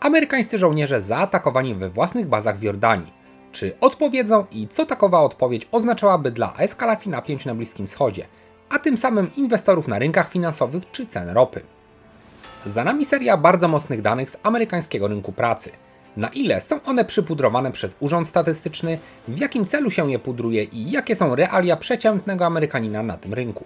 Amerykańscy żołnierze zaatakowani we własnych bazach w Jordanii. Czy odpowiedzą i co takowa odpowiedź oznaczałaby dla eskalacji napięć na Bliskim Wschodzie, a tym samym inwestorów na rynkach finansowych czy cen ropy? Za nami seria bardzo mocnych danych z amerykańskiego rynku pracy. Na ile są one przypudrowane przez Urząd Statystyczny, w jakim celu się je pudruje i jakie są realia przeciętnego Amerykanina na tym rynku.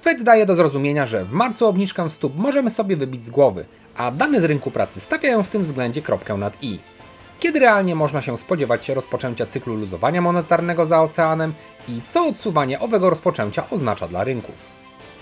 Fed daje do zrozumienia, że w marcu obniżkę stóp możemy sobie wybić z głowy, a dane z rynku pracy stawiają w tym względzie kropkę nad i. Kiedy realnie można się spodziewać rozpoczęcia cyklu luzowania monetarnego za oceanem i co odsuwanie owego rozpoczęcia oznacza dla rynków?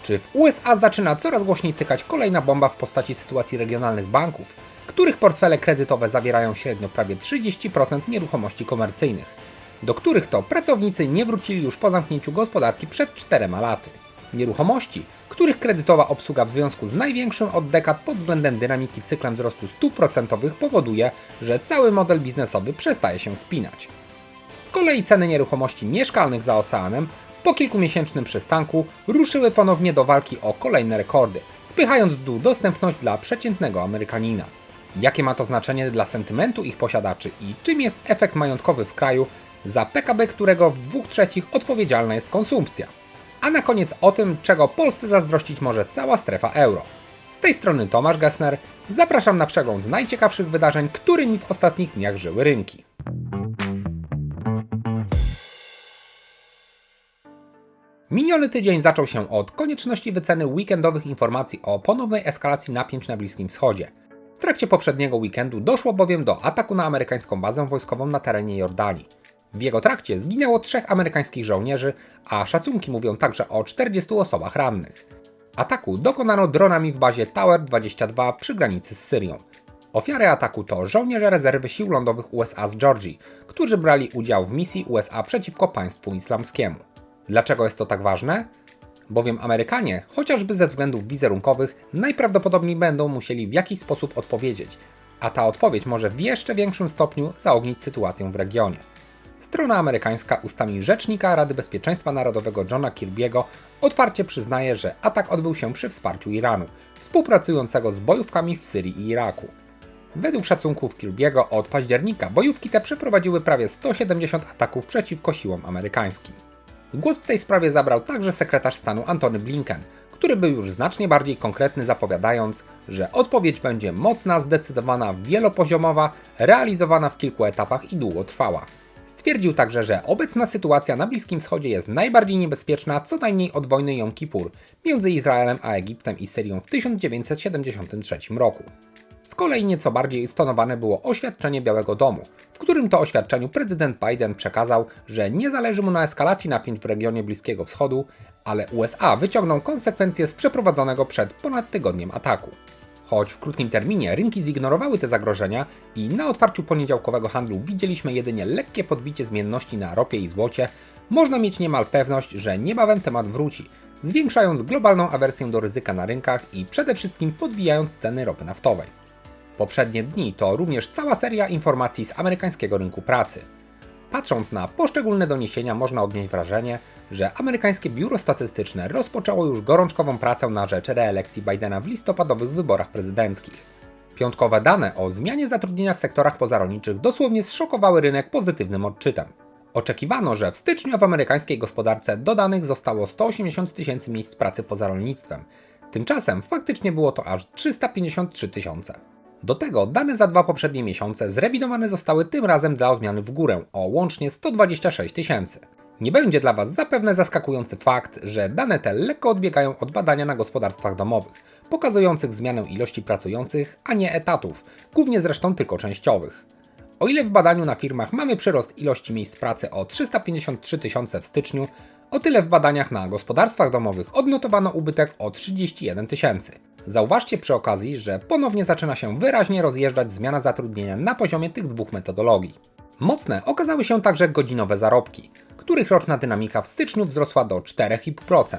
Czy w USA zaczyna coraz głośniej tykać kolejna bomba w postaci sytuacji regionalnych banków, których portfele kredytowe zawierają średnio prawie 30% nieruchomości komercyjnych, do których to pracownicy nie wrócili już po zamknięciu gospodarki przed 4 laty? Nieruchomości, których kredytowa obsługa w związku z największym od dekad pod względem dynamiki cyklem wzrostu stóp procentowych powoduje, że cały model biznesowy przestaje się spinać. Z kolei ceny nieruchomości mieszkalnych za oceanem po kilkumiesięcznym przystanku ruszyły ponownie do walki o kolejne rekordy, spychając w dół dostępność dla przeciętnego Amerykanina. Jakie ma to znaczenie dla sentymentu ich posiadaczy i czym jest efekt majątkowy w kraju, za PKB którego w dwóch trzecich odpowiedzialna jest konsumpcja? A na koniec o tym, czego Polsce zazdrościć może cała strefa euro. Z tej strony Tomasz Gessner, zapraszam na przegląd najciekawszych wydarzeń, którymi w ostatnich dniach żyły rynki. Miniony tydzień zaczął się od konieczności wyceny weekendowych informacji o ponownej eskalacji napięć na Bliskim Wschodzie. W trakcie poprzedniego weekendu doszło bowiem do ataku na amerykańską bazę wojskową na terenie Jordanii. W jego trakcie zginęło trzech amerykańskich żołnierzy, a szacunki mówią także o 40 osobach rannych. Ataku dokonano dronami w bazie Tower 22 przy granicy z Syrią. Ofiary ataku to żołnierze rezerwy sił lądowych USA z Georgii, którzy brali udział w misji USA przeciwko państwu islamskiemu. Dlaczego jest to tak ważne? Bowiem Amerykanie, chociażby ze względów wizerunkowych, najprawdopodobniej będą musieli w jakiś sposób odpowiedzieć, a ta odpowiedź może w jeszcze większym stopniu zaognić sytuację w regionie. Strona amerykańska ustami rzecznika Rady Bezpieczeństwa Narodowego Johna Kirby'ego otwarcie przyznaje, że atak odbył się przy wsparciu Iranu, współpracującego z bojówkami w Syrii i Iraku. Według szacunków Kirby'ego od października bojówki te przeprowadziły prawie 170 ataków przeciwko siłom amerykańskim. Głos w tej sprawie zabrał także sekretarz stanu Antony Blinken, który był już znacznie bardziej konkretny, zapowiadając, że odpowiedź będzie mocna, zdecydowana, wielopoziomowa, realizowana w kilku etapach i długotrwała. Stwierdził także, że obecna sytuacja na Bliskim Wschodzie jest najbardziej niebezpieczna co najmniej od wojny Jom Kippur między Izraelem a Egiptem i Syrią w 1973 roku. Z kolei nieco bardziej stonowane było oświadczenie Białego Domu, w którym to oświadczeniu prezydent Biden przekazał, że nie zależy mu na eskalacji napięć w regionie Bliskiego Wschodu, ale USA wyciągną konsekwencje z przeprowadzonego przed ponad tygodniem ataku. Choć w krótkim terminie rynki zignorowały te zagrożenia i na otwarciu poniedziałkowego handlu widzieliśmy jedynie lekkie podbicie zmienności na ropie i złocie, można mieć niemal pewność, że niebawem temat wróci, zwiększając globalną awersję do ryzyka na rynkach i przede wszystkim podbijając ceny ropy naftowej. Poprzednie dni to również cała seria informacji z amerykańskiego rynku pracy. Patrząc na poszczególne doniesienia, można odnieść wrażenie, że amerykańskie biuro statystyczne rozpoczęło już gorączkową pracę na rzecz reelekcji Bidena w listopadowych wyborach prezydenckich. Piątkowe dane o zmianie zatrudnienia w sektorach pozarolniczych dosłownie zszokowały rynek pozytywnym odczytem. Oczekiwano, że w styczniu w amerykańskiej gospodarce dodanych zostało 180 tysięcy miejsc pracy poza rolnictwem. Tymczasem faktycznie było to aż 353 tysiące. Do tego dane za dwa poprzednie miesiące zrewidowane zostały tym razem dla odmiany w górę o łącznie 126 tysięcy. Nie będzie dla Was zapewne zaskakujący fakt, że dane te lekko odbiegają od badania na gospodarstwach domowych, pokazujących zmianę ilości pracujących, a nie etatów, głównie zresztą tylko częściowych. O ile w badaniu na firmach mamy przyrost ilości miejsc pracy o 353 tysiące w styczniu, o tyle w badaniach na gospodarstwach domowych odnotowano ubytek o 31 tysięcy. Zauważcie przy okazji, że ponownie zaczyna się wyraźnie rozjeżdżać zmiana zatrudnienia na poziomie tych dwóch metodologii. Mocne okazały się także godzinowe zarobki, których roczna dynamika w styczniu wzrosła do 4,5%,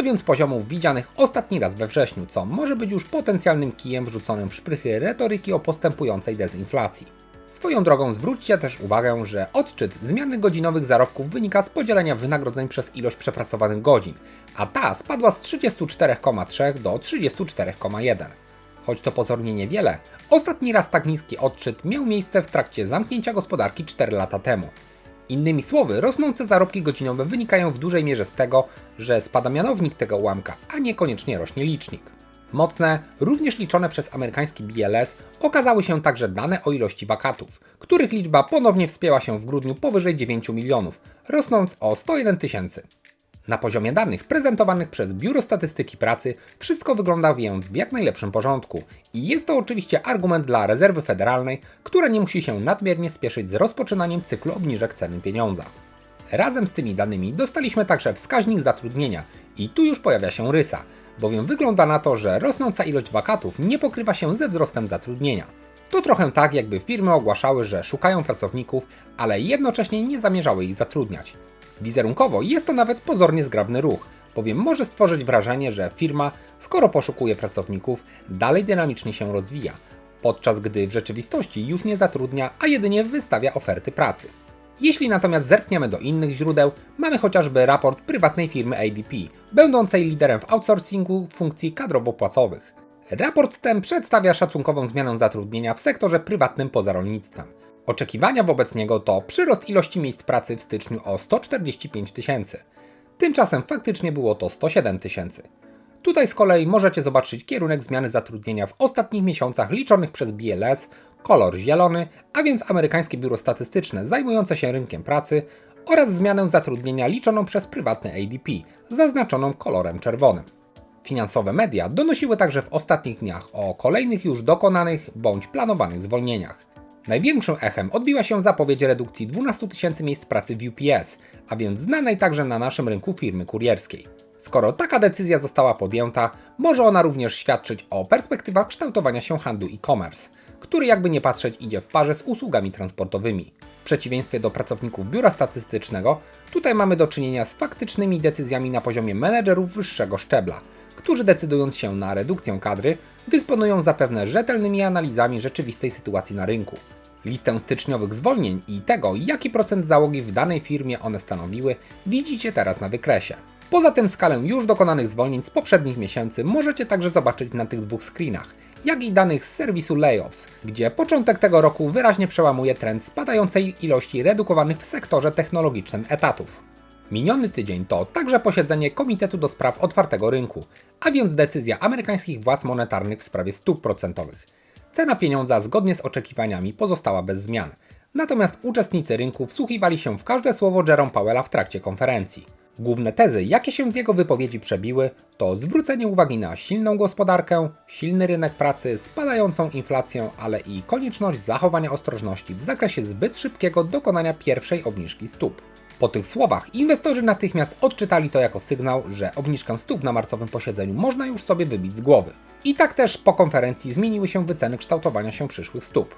a więc poziomów widzianych ostatni raz we wrześniu, co może być już potencjalnym kijem wrzuconym w szprychy retoryki o postępującej dezinflacji. Swoją drogą zwróćcie też uwagę, że odczyt zmiany godzinowych zarobków wynika z podzielenia wynagrodzeń przez ilość przepracowanych godzin, a ta spadła z 34,3 do 34,1. Choć to pozornie niewiele, ostatni raz tak niski odczyt miał miejsce w trakcie zamknięcia gospodarki 4 lata temu. Innymi słowy, rosnące zarobki godzinowe wynikają w dużej mierze z tego, że spada mianownik tego ułamka, a niekoniecznie rośnie licznik. Mocne, również liczone przez amerykański BLS, okazały się także dane o ilości wakatów, których liczba ponownie wspięła się w grudniu powyżej 9 milionów, rosnąc o 101 tysięcy. Na poziomie danych prezentowanych przez Biuro Statystyki Pracy wszystko wygląda więc w jak najlepszym porządku i jest to oczywiście argument dla rezerwy federalnej, która nie musi się nadmiernie spieszyć z rozpoczynaniem cyklu obniżek ceny pieniądza. Razem z tymi danymi dostaliśmy także wskaźnik zatrudnienia i tu już pojawia się rysa, bowiem wygląda na to, że rosnąca ilość wakatów nie pokrywa się ze wzrostem zatrudnienia. To trochę tak, jakby firmy ogłaszały, że szukają pracowników, ale jednocześnie nie zamierzały ich zatrudniać. Wizerunkowo jest to nawet pozornie zgrabny ruch, bowiem może stworzyć wrażenie, że firma, skoro poszukuje pracowników, dalej dynamicznie się rozwija, podczas gdy w rzeczywistości już nie zatrudnia, a jedynie wystawia oferty pracy. Jeśli natomiast zerkniemy do innych źródeł, mamy chociażby raport prywatnej firmy ADP, będącej liderem w outsourcingu funkcji kadrowo-płacowych. Raport ten przedstawia szacunkową zmianę zatrudnienia w sektorze prywatnym poza rolnictwem. Oczekiwania wobec niego to przyrost ilości miejsc pracy w styczniu o 145 tysięcy. Tymczasem faktycznie było to 107 tysięcy. Tutaj z kolei możecie zobaczyć kierunek zmiany zatrudnienia w ostatnich miesiącach liczonych przez BLS, kolor zielony, a więc amerykańskie biuro statystyczne zajmujące się rynkiem pracy oraz zmianę zatrudnienia liczoną przez prywatne ADP, zaznaczoną kolorem czerwonym. Finansowe media donosiły także w ostatnich dniach o kolejnych już dokonanych bądź planowanych zwolnieniach. Największym echem odbiła się zapowiedź redukcji 12 tysięcy miejsc pracy w UPS, a więc znanej także na naszym rynku firmy kurierskiej. Skoro taka decyzja została podjęta, może ona również świadczyć o perspektywach kształtowania się handlu e-commerce, który jakby nie patrzeć idzie w parze z usługami transportowymi. W przeciwieństwie do pracowników biura statystycznego, tutaj mamy do czynienia z faktycznymi decyzjami na poziomie menedżerów wyższego szczebla, którzy decydując się na redukcję kadry, dysponują zapewne rzetelnymi analizami rzeczywistej sytuacji na rynku. Listę styczniowych zwolnień i tego, jaki procent załogi w danej firmie one stanowiły, widzicie teraz na wykresie. Poza tym skalę już dokonanych zwolnień z poprzednich miesięcy możecie także zobaczyć na tych dwóch screenach, jak i danych z serwisu Layoffs, gdzie początek tego roku wyraźnie przełamuje trend spadającej ilości redukowanych w sektorze technologicznym etatów. Miniony tydzień to także posiedzenie Komitetu do Spraw Otwartego Rynku, a więc decyzja amerykańskich władz monetarnych w sprawie stóp procentowych. Cena pieniądza zgodnie z oczekiwaniami pozostała bez zmian. Natomiast uczestnicy rynku wsłuchiwali się w każde słowo Jerome Powella w trakcie konferencji. Główne tezy, jakie się z jego wypowiedzi przebiły, to zwrócenie uwagi na silną gospodarkę, silny rynek pracy, spadającą inflację, ale i konieczność zachowania ostrożności w zakresie zbyt szybkiego dokonania pierwszej obniżki stóp. Po tych słowach inwestorzy natychmiast odczytali to jako sygnał, że obniżkę stóp na marcowym posiedzeniu można już sobie wybić z głowy. I tak też po konferencji zmieniły się wyceny kształtowania się przyszłych stóp.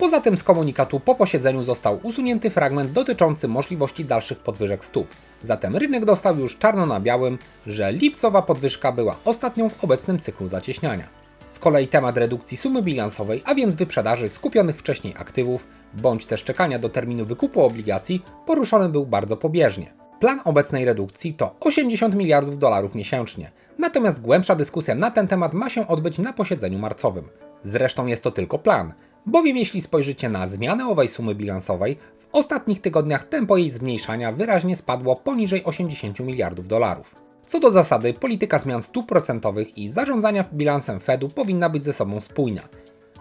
Poza tym z komunikatu po posiedzeniu został usunięty fragment dotyczący możliwości dalszych podwyżek stóp. Zatem rynek dostał już czarno na białym, że lipcowa podwyżka była ostatnią w obecnym cyklu zacieśniania. Z kolei temat redukcji sumy bilansowej, a więc wyprzedaży skupionych wcześniej aktywów, bądź też czekania do terminu wykupu obligacji, poruszony był bardzo pobieżnie. Plan obecnej redukcji to 80 miliardów dolarów miesięcznie, natomiast głębsza dyskusja na ten temat ma się odbyć na posiedzeniu marcowym. Zresztą jest to tylko plan, bowiem jeśli spojrzycie na zmianę owej sumy bilansowej, w ostatnich tygodniach tempo jej zmniejszania wyraźnie spadło poniżej 80 miliardów dolarów. Co do zasady, polityka zmian stóp procentowych i zarządzania bilansem Fedu powinna być ze sobą spójna.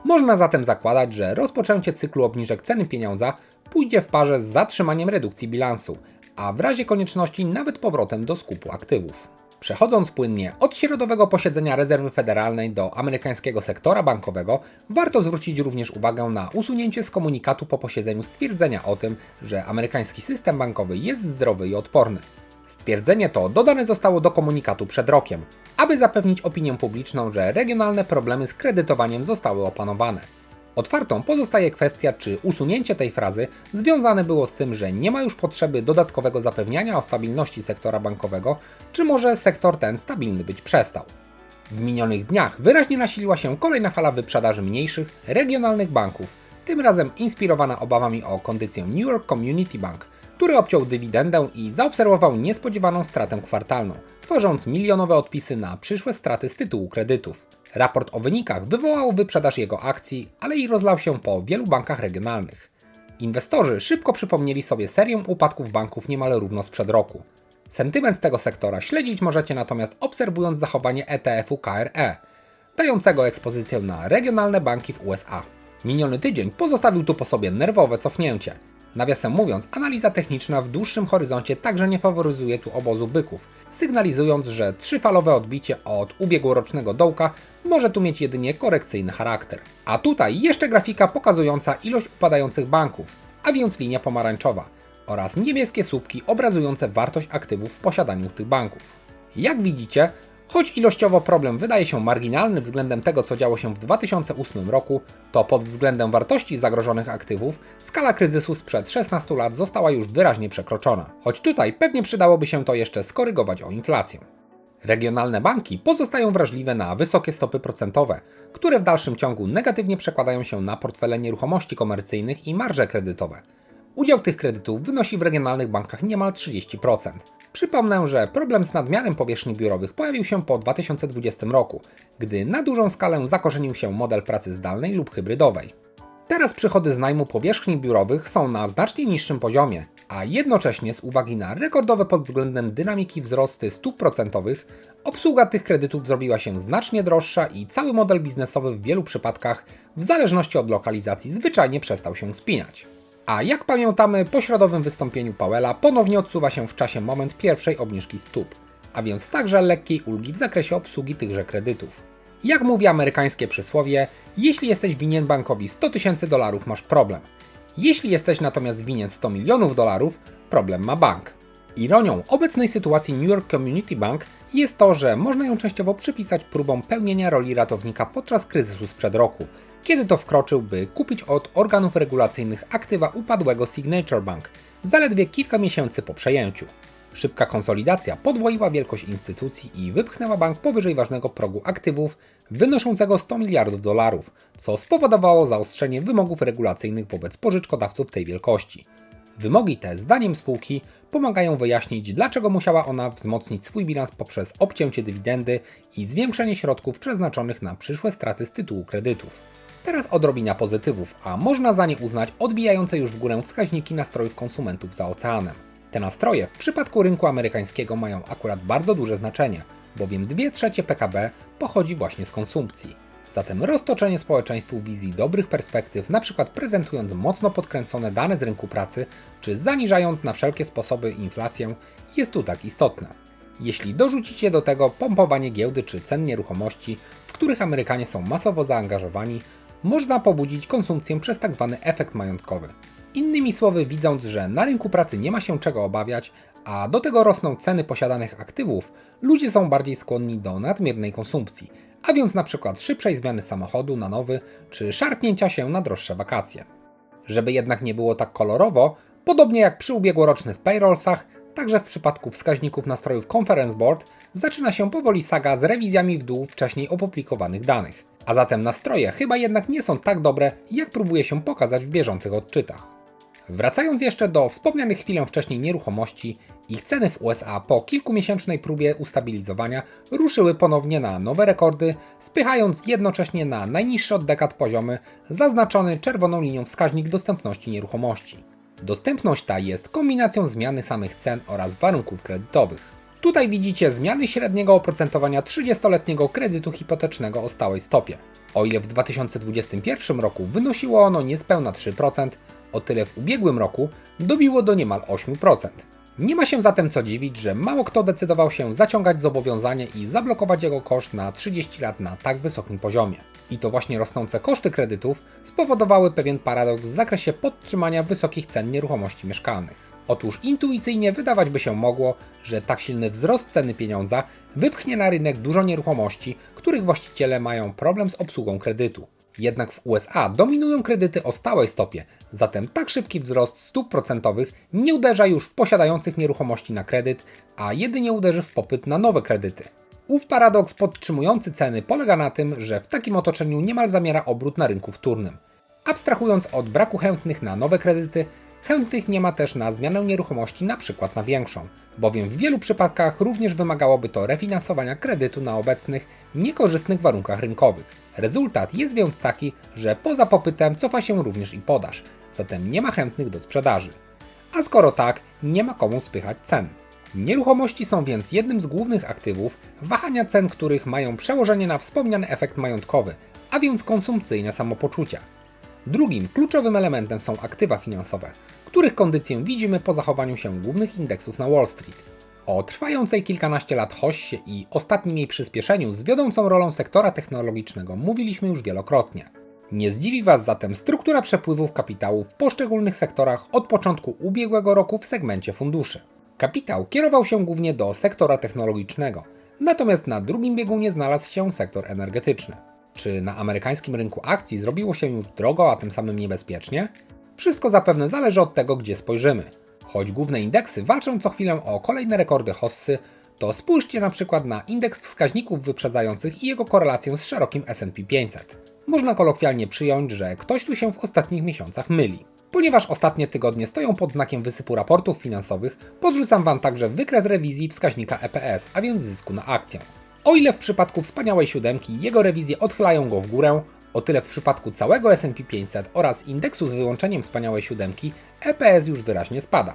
Można zatem zakładać, że rozpoczęcie cyklu obniżek ceny pieniądza pójdzie w parze z zatrzymaniem redukcji bilansu, a w razie konieczności nawet powrotem do skupu aktywów. Przechodząc płynnie od środowego posiedzenia rezerwy federalnej do amerykańskiego sektora bankowego, warto zwrócić również uwagę na usunięcie z komunikatu po posiedzeniu stwierdzenia o tym, że amerykański system bankowy jest zdrowy i odporny. Stwierdzenie to dodane zostało do komunikatu przed rokiem, aby zapewnić opinię publiczną, że regionalne problemy z kredytowaniem zostały opanowane. Otwartą pozostaje kwestia, czy usunięcie tej frazy związane było z tym, że nie ma już potrzeby dodatkowego zapewniania o stabilności sektora bankowego, czy może sektor ten stabilny być przestał. W minionych dniach wyraźnie nasiliła się kolejna fala wyprzedaży mniejszych, regionalnych banków, tym razem inspirowana obawami o kondycję New York Community Bank, który obciął dywidendę i zaobserwował niespodziewaną stratę kwartalną, tworząc milionowe odpisy na przyszłe straty z tytułu kredytów. Raport o wynikach wywołał wyprzedaż jego akcji, ale i rozlał się po wielu bankach regionalnych. Inwestorzy szybko przypomnieli sobie serię upadków banków niemal równo sprzed roku. Sentyment tego sektora śledzić możecie natomiast obserwując zachowanie ETF-u KRE, dającego ekspozycję na regionalne banki w USA. Miniony tydzień pozostawił tu po sobie nerwowe cofnięcie. Nawiasem mówiąc, analiza techniczna w dłuższym horyzoncie także nie faworyzuje tu obozu byków, sygnalizując, że trzyfalowe odbicie od ubiegłorocznego dołka może tu mieć jedynie korekcyjny charakter. A tutaj jeszcze grafika pokazująca ilość upadających banków, a więc linia pomarańczowa oraz niebieskie słupki obrazujące wartość aktywów w posiadaniu tych banków. Jak widzicie, choć ilościowo problem wydaje się marginalny względem tego, co działo się w 2008 roku, to pod względem wartości zagrożonych aktywów skala kryzysu sprzed 16 lat została już wyraźnie przekroczona. Choć tutaj pewnie przydałoby się to jeszcze skorygować o inflację. Regionalne banki pozostają wrażliwe na wysokie stopy procentowe, które w dalszym ciągu negatywnie przekładają się na portfele nieruchomości komercyjnych i marże kredytowe. Udział tych kredytów wynosi w regionalnych bankach niemal 30%. Przypomnę, że problem z nadmiarem powierzchni biurowych pojawił się po 2020 roku, gdy na dużą skalę zakorzenił się model pracy zdalnej lub hybrydowej. Teraz przychody z najmu powierzchni biurowych są na znacznie niższym poziomie, a jednocześnie z uwagi na rekordowe pod względem dynamiki wzrosty stóp procentowych, obsługa tych kredytów zrobiła się znacznie droższa i cały model biznesowy w wielu przypadkach, w zależności od lokalizacji, zwyczajnie przestał się spinać. A jak pamiętamy, po środowym wystąpieniu Powella ponownie odsuwa się w czasie moment pierwszej obniżki stóp, a więc także lekkiej ulgi w zakresie obsługi tychże kredytów. Jak mówi amerykańskie przysłowie, jeśli jesteś winien bankowi 100 tysięcy dolarów, masz problem. Jeśli jesteś natomiast winien 100 milionów dolarów, problem ma bank. Ironią obecnej sytuacji New York Community Bank jest to, że można ją częściowo przypisać próbom pełnienia roli ratownika podczas kryzysu sprzed roku, kiedy to wkroczył, by kupić od organów regulacyjnych aktywa upadłego Signature Bank zaledwie kilka miesięcy po przejęciu. Szybka konsolidacja podwoiła wielkość instytucji i wypchnęła bank powyżej ważnego progu aktywów wynoszącego 100 miliardów dolarów, co spowodowało zaostrzenie wymogów regulacyjnych wobec pożyczkodawców tej wielkości. Wymogi te, zdaniem spółki, pomagają wyjaśnić, dlaczego musiała ona wzmocnić swój bilans poprzez obcięcie dywidendy i zwiększenie środków przeznaczonych na przyszłe straty z tytułu kredytów. Teraz odrobina pozytywów, a można za nie uznać odbijające już w górę wskaźniki nastrojów konsumentów za oceanem. Te nastroje w przypadku rynku amerykańskiego mają akurat bardzo duże znaczenie, bowiem 2 trzecie PKB pochodzi właśnie z konsumpcji. Zatem roztoczenie społeczeństwu wizji dobrych perspektyw, np. prezentując mocno podkręcone dane z rynku pracy, czy zaniżając na wszelkie sposoby inflację, jest tu tak istotne. Jeśli dorzucicie do tego pompowanie giełdy czy cen nieruchomości, w których Amerykanie są masowo zaangażowani, można pobudzić konsumpcję przez tzw. Tak efekt majątkowy. Innymi słowy, widząc, że na rynku pracy nie ma się czego obawiać, a do tego rosną ceny posiadanych aktywów, ludzie są bardziej skłonni do nadmiernej konsumpcji, a więc na przykład szybszej zmiany samochodu na nowy, czy szarpnięcia się na droższe wakacje. Żeby jednak nie było tak kolorowo, podobnie jak przy ubiegłorocznych payrollsach, także w przypadku wskaźników nastrojów Conference Board zaczyna się powoli saga z rewizjami w dół wcześniej opublikowanych danych. A zatem nastroje chyba jednak nie są tak dobre, jak próbuje się pokazać w bieżących odczytach. Wracając jeszcze do wspomnianych chwilę wcześniej nieruchomości, ich ceny w USA po kilkumiesięcznej próbie ustabilizowania ruszyły ponownie na nowe rekordy, spychając jednocześnie na najniższe od dekad poziomy zaznaczony czerwoną linią wskaźnik dostępności nieruchomości. Dostępność ta jest kombinacją zmiany samych cen oraz warunków kredytowych. Tutaj widzicie zmiany średniego oprocentowania 30-letniego kredytu hipotecznego o stałej stopie. O ile w 2021 roku wynosiło ono niespełna 3%, o tyle w ubiegłym roku dobiło do niemal 8%. Nie ma się zatem co dziwić, że mało kto decydował się zaciągać zobowiązanie i zablokować jego koszt na 30 lat na tak wysokim poziomie. I to właśnie rosnące koszty kredytów spowodowały pewien paradoks w zakresie podtrzymania wysokich cen nieruchomości mieszkalnych. Otóż intuicyjnie wydawać by się mogło, że tak silny wzrost ceny pieniądza wypchnie na rynek dużo nieruchomości, których właściciele mają problem z obsługą kredytu. Jednak w USA dominują kredyty o stałej stopie, zatem tak szybki wzrost stóp procentowych nie uderza już w posiadających nieruchomości na kredyt, a jedynie uderzy w popyt na nowe kredyty. Ów paradoks podtrzymujący ceny polega na tym, że w takim otoczeniu niemal zamiera obrót na rynku wtórnym. Abstrahując od braku chętnych na nowe kredyty, chętnych nie ma też na zmianę nieruchomości na przykład na większą, bowiem w wielu przypadkach również wymagałoby to refinansowania kredytu na obecnych, niekorzystnych warunkach rynkowych. Rezultat jest więc taki, że poza popytem cofa się również i podaż, zatem nie ma chętnych do sprzedaży. A skoro tak, nie ma komu spychać cen. Nieruchomości są więc jednym z głównych aktywów, wahania cen których mają przełożenie na wspomniany efekt majątkowy, a więc konsumpcyjne samopoczucia. Drugim kluczowym elementem są aktywa finansowe, których kondycję widzimy po zachowaniu się głównych indeksów na Wall Street. O trwającej kilkanaście lat hoście i ostatnim jej przyspieszeniu z wiodącą rolą sektora technologicznego mówiliśmy już wielokrotnie. Nie zdziwi Was zatem struktura przepływów kapitału w poszczególnych sektorach od początku ubiegłego roku w segmencie funduszy. Kapitał kierował się głównie do sektora technologicznego, natomiast na drugim biegunie znalazł się sektor energetyczny. Czy na amerykańskim rynku akcji zrobiło się już drogo, a tym samym niebezpiecznie? Wszystko zapewne zależy od tego, gdzie spojrzymy. Choć główne indeksy walczą co chwilę o kolejne rekordy hossy, to spójrzcie na przykład na indeks wskaźników wyprzedzających i jego korelację z szerokim S&P 500. Można kolokwialnie przyjąć, że ktoś tu się w ostatnich miesiącach myli. Ponieważ ostatnie tygodnie stoją pod znakiem wysypu raportów finansowych, podrzucam Wam także wykres rewizji wskaźnika EPS, a więc zysku na akcję. O ile w przypadku wspaniałej siódemki jego rewizje odchylają go w górę, o tyle w przypadku całego S&P 500 oraz indeksu z wyłączeniem wspaniałej siódemki EPS już wyraźnie spada.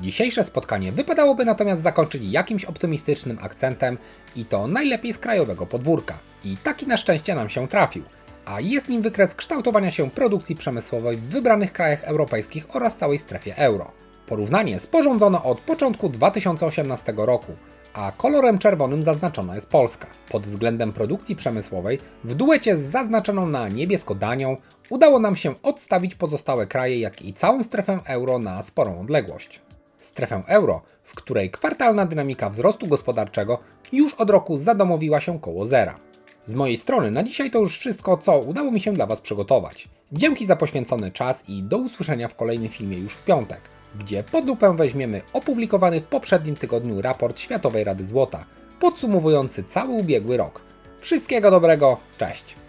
Dzisiejsze spotkanie wypadałoby natomiast zakończyć jakimś optymistycznym akcentem i to najlepiej z krajowego podwórka. I taki na szczęście nam się trafił. A jest nim wykres kształtowania się produkcji przemysłowej w wybranych krajach europejskich oraz całej strefie euro. Porównanie sporządzono od początku 2018 roku, a kolorem czerwonym zaznaczona jest Polska. Pod względem produkcji przemysłowej, w duecie z zaznaczoną na niebiesko Danią, udało nam się odstawić pozostałe kraje, jak i całą strefę euro na sporą odległość. Strefę euro, w której kwartalna dynamika wzrostu gospodarczego już od roku zadomowiła się koło zera. Z mojej strony na dzisiaj to już wszystko, co udało mi się dla Was przygotować. Dzięki za poświęcony czas i do usłyszenia w kolejnym filmie już w piątek, gdzie pod lupę weźmiemy opublikowany w poprzednim tygodniu raport Światowej Rady Złota, podsumowujący cały ubiegły rok. Wszystkiego dobrego, cześć!